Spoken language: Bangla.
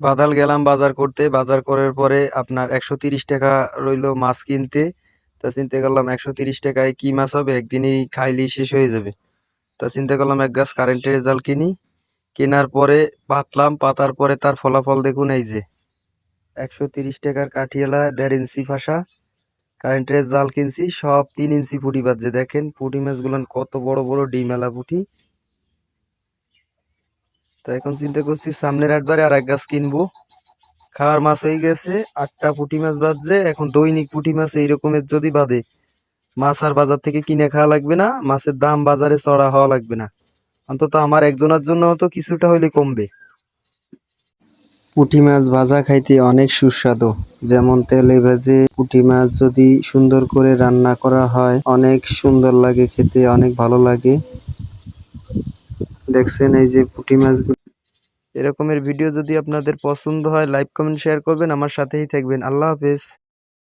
বাদাল গেলাম বাজার করতে। বাজার করার পরে আপনার একশো তিরিশ টাকা রইল মাছ কিনতে। তা চিন্তা করলাম একশো তিরিশ টাকায় কি মাছ হবে? একদিনই খাইলেই শেষ হয়ে যাবে। তা চিন্তা করলাম এক গাছ কারেন্টের জাল কিনি। কেনার পরে পাতলাম, পাতার পরে তার ফলাফল দেখুন এই যে। একশো তিরিশ টাকার কাঠিয়ালা, দেড় ইঞ্চি ফাঁসা। কারেন্টের জাল কিনছি, সব তিন ইঞ্চি পুঁটি বাজছে। দেখেন পুঁটি মাছগুলো কত বড় বড় ডিমেলা পুঁটি। তা এখন চিন্তা করছি সামনের আটবারে আর এক গাছ কিনবো। খাওয়ার মাছ হয়ে গেছে, আটটা পুঁটি মাছ বাজছে, এখন দৈনিক পুঁটি মাছ এই রকমের যদি বাদে, মাছ আর বাজার থেকে কিনে খাওয়া লাগবে না, মাছের দাম বাজারে চড়া হওয়া লাগবে না। অন্তত আমার একজনের জন্য তো কিছুটা হলে কমবে। পুঁটি মাছ ভাজা খাইতে অনেক সুস্বাদু, যেমন তেলে ভেজে পুঁটি মাছ যদি সুন্দর করে রান্না করা হয়, অনেক সুন্দর লাগে খেতে, অনেক ভালো লাগে। দেখছেন এই যে পুঁটি মাছগুলো এরকমের ভিডিও যদি আপনাদের পছন্দ হয় লাইক কমেন্ট শেয়ার করবেন। আমার সাথেই থাকবেন। আল্লাহ হাফেজ।